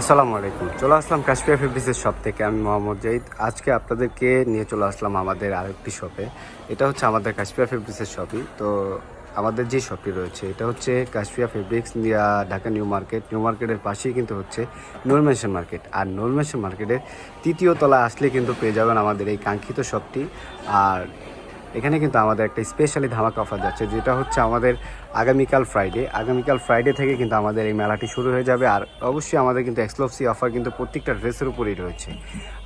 আসসালামু আলাইকুম। চলে আসলাম কাশ্মীর ফেব্রিক্সের শপ থেকে। আমি মোহাম্মদ জাহিদ। আজকে আপনাদেরকে নিয়ে চলে আসলাম আমাদের আরেকটি শপে এটা হচ্ছে আমাদের কাশ্মীর ফেব্রিক্সের শপই তো আমাদের যে শপটি রয়েছে, এটা হচ্ছে Kashmir fabrics Dhaka new market new মার্কেটের পাশেই কিন্তু হচ্ছে নুর মেনশন মার্কেট আর নুর মেনশন মার্কেটের তৃতীয় তলা আসলে কিন্তু পেয়ে যাবেন আমাদের এই কাঙ্ক্ষিত শপটি আর এখানে কিন্তু আমাদের একটা স্পেশালি ধামাকা অফার যাচ্ছে, যেটা হচ্ছে আমাদের আগামীকাল ফ্রাইডে আগামীকাল ফ্রাইডে থেকে কিন্তু আমাদের এই মেলাটি শুরু হয়ে যাবে, আর অবশ্যই আমাদের কিন্তু এক্সক্লুসিভ অফার কিন্তু প্রত্যেকটা ড্রেসের উপরেই রয়েছে।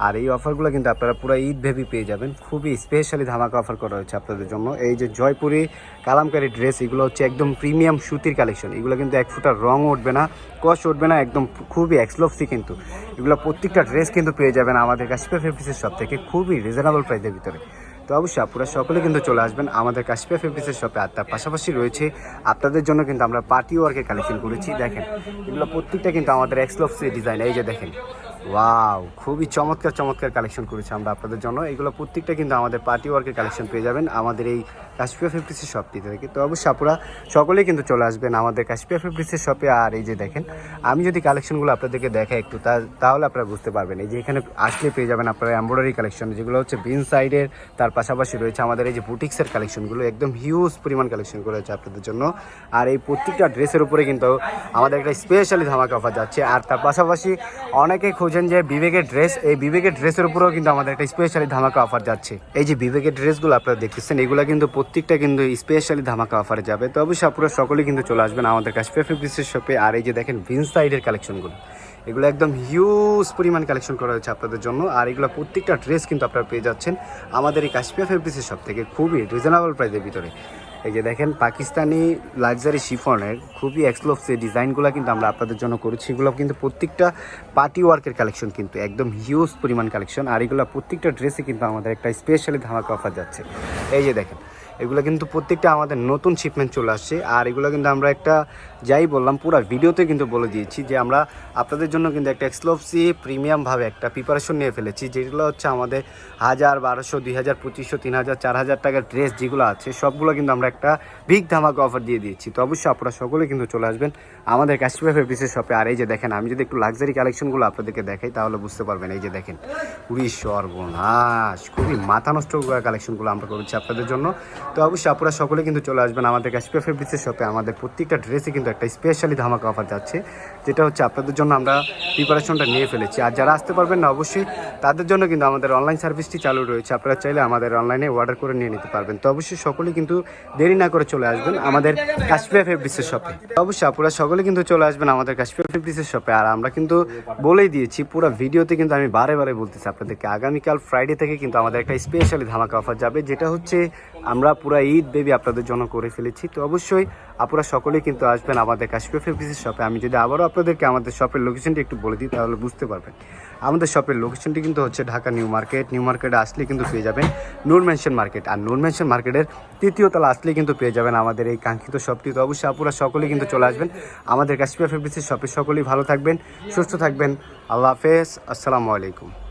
আর এই অফারগুলো কিন্তু আপনারা পুরো ঈদ ভেবি পেয়ে যাবেন। খুবই স্পেশালি ধামাকা অফার করা হয়েছে আপনাদের জন্য। এই যে জয়পুরি কালামকারি ড্রেস, এগুলো হচ্ছে একদম প্রিমিয়াম সুতির কালেকশন এগুলো কিন্তু এক ফুটার রং উঠবে না, কষ উঠবে না, একদম খুবই এক্সক্লুসি কিন্তু। এগুলো প্রত্যেকটা ড্রেস কিন্তু পেয়ে যাবেন আমাদের কাশ্মীর ফেব্রিক্সের সব থেকে খুবই রিজনেবল প্রাইসের ভিতরে। তো অবশ্যই আপনারা সকলে কিন্তু চলে আসবেন আমাদের কাশ্মীর ফেব্রিক্সের শপে আর তার পাশাপাশি রয়েছে আপনাদের জন্য কিন্তু আমরা পার্টি ওয়ার্কের কালেকশন করেছি। দেখেন, এগুলো প্রত্যেকটা কিন্তু আমাদের এক্সক্লুসিভ ডিজাইন এই যে দেখেন ওয়াও খুবই চমৎকার চমৎকার কালেকশন করেছি আমরা আপনাদের জন্য। এগুলো প্রত্যেকটা কিন্তু আমাদের পার্টি ওয়ার্কের কালেকশন পেয়ে যাবেন আমাদের এই কাশ্মীর ফেব্রিক্সের শপটি থেকে তো অবশ্যই আপনারা সকলেই কিন্তু চলে আসবেন আমাদের কাশ্মীর ফেব্রিক্সের শপে আর এই যে দেখেন, আমি যদি কালেকশনগুলো আপনাদেরকে দেখাই একটু, তা- তাহলে আপনারা বুঝতে পারবেন। এই যে এখানে আসলে পেয়ে যাবেন আপনারা এমব্রয়ডারি কালেকশন যেগুলো হচ্ছে বিন সাইডের তার পাশাপাশি রয়েছে আমাদের এই যে বুটিক্সের কালেকশনগুলো একদম হিউজ পরিমাণ কালেকশন করা হয়েছে আপনাদের জন্য। আর এই প্রত্যেকটা ড্রেসের উপরে কিন্তু আমাদের একটা স্পেশালি ধামাকা অফার যাচ্ছে। আর তার পাশাপাশি অনেকে খোঁজেন যে বিবেকের ড্রেস এই বিবেকের ড্রেসের উপরেও কিন্তু আমাদের একটা স্পেশালি ধামাকা অফার যাচ্ছে। এই যে বিবেকের ড্রেসগুলো আপনারা দেখতেছেন, এগুলো কিন্তু প্রত্যেকটা কিন্তু স্পেশালি ধামাকা অফারে যাবে। তো অবশ্যই আপনারা সকলেই কিন্তু চলে আসবেন আমাদের কাশ্মীর ফেব্রিক্সের শপে আর এই যে দেখেন ভিন্স সাইডের কালেকশনগুলো এগুলো একদম হিউজ পরিমাণ কালেকশন করা হয়েছে আপনাদের জন্য। আর এগুলো প্রত্যেকটা ড্রেস কিন্তু আপনারা পেয়ে যাচ্ছেন আমাদের এই কাশ্মীর ফেব্রিক্সের শপ থেকে খুবই রিজনেবল প্রাইসের ভিতরে। এই যে দেখেন, পাকিস্তানি লাক্সারি শিফনের খুবই এক্সক্লুসিভ ডিজাইনগুলো কিন্তু আমরা আপনাদের জন্য করেছি, এগুলো কিন্তু প্রত্যেকটা পার্টি ওয়ার্কের কালেকশন কিন্তু, একদম হিউজ পরিমাণ কালেকশন আর এগুলো প্রত্যেকটা ড্রেসে কিন্তু আমাদের একটা স্পেশালি ধামাকা অফার যাচ্ছে। এই যে দেখেন এগুলো কিন্তু প্রত্যেকটা আমাদের নতুন শিপমেন্ট চলে আসছে। আর এগুলো কিন্তু আমরা একটা যাই বললাম, পুরো ভিডিওতে কিন্তু বলে দিয়েছি যে আমরা আপনাদের জন্য কিন্তু একটা এক্সক্লুসিভ প্রিমিয়ামভাবে একটা প্রিপারেশন নিয়ে ফেলেছি, যেগুলো হচ্ছে আমাদের হাজার বারোশো দুই হাজার পঁচিশশো তিন হাজার চার হাজার টাকার ড্রেস যেগুলো আছে, সবগুলো কিন্তু আমরা একটা বিগ ধামাকা অফার দিয়ে দিয়েছি। তো অবশ্যই আপনারা সকলে কিন্তু চলে আসবেন আমাদের কাশ্মীর ফেব্রিক্সের শপে আর এই যে দেখেন, আমি যদি একটু লাক্সারি কালেকশনগুলো আপনাদেরকে দেখাই, তাহলে বুঝতে পারবেন, এই যে দেখেন, খুবই সর্বনাশ, খুবই মাথা নষ্ট কালেকশনগুলো আমরা করেছি আপনাদের জন্য। তো অবশ্যই আপনারা সকলে কিন্তু চলে আসবেন আমাদের কাশ্মীর ফেব্রিক্সের শপে আমাদের প্রত্যেকটা ড্রেসে কিন্তু একটা স্পেশালি ধামাকা অফার যাচ্ছে, যেটা হচ্ছে আপনাদের জন্য আমরা প্রিপারেশনটা নিয়ে ফেলেছি। আর যারা আসতে পারবেন না, অবশ্যই তাদের জন্য কিন্তু আমাদের অনলাইন সার্ভিসটি চালু রয়েছে। আপনারা চাইলে আমাদের অনলাইনে অর্ডার করে নিয়ে নিতে পারবেন। তো অবশ্যই সকলেই কিন্তু দেরি না করে চলে আসবেন আমাদের কাশ্মীর ফেব্রিক্সের শপে অবশ্যই আপনারা সকলে কিন্তু চলে আসবেন আমাদের কাশ্মীর ফেব্রিক্সের শপে আর আমরা কিন্তু বলেই দিয়েছি, পুরো ভিডিওতে কিন্তু আমি বারে বারে বলতেছি আপনাদেরকে, আগামীকাল ফ্রাইডে থেকে কিন্তু আমাদের একটা স্পেশালি ধামাকা অফার যাবে, যেটা হচ্ছে আমরা পুরো ঈদ বেবি আপনাদের জন্য করে ফেলেছি। তো অবশ্যই আপনারা সকলেই কিন্তু আসবেন আমাদের কাশ্মীর ফেব্রিক্সের শপে আমি যদি আবারও আপনাদেরকে আমাদের শপের লোকেশনটি একটু বলে দিই, তাহলে বুঝতে পারবেন। আমাদের শপের লোকেশনটি কিন্তু হচ্ছে ঢাকা নিউ মার্কেট। নিউ মার্কেটে আসলে কিন্তু পেয়ে যাবেন নূর মেনশন মার্কেট আর নূর মেনশন মার্কেটের তৃতীয় তলা আসলে কিন্তু পেয়ে যাবেন আমাদের এই কাঙ্ক্ষিত শপটি তো অবশ্যই আপনারা সকলেই কিন্তু চলে আসবেন। আমাদের কাশ্মীর ফেব্রিক্সের শপে সকলেই ভালো থাকবেন, সুস্থ থাকবেন। আল্লাহ হাফেজ। আসসালামু আলাইকুম।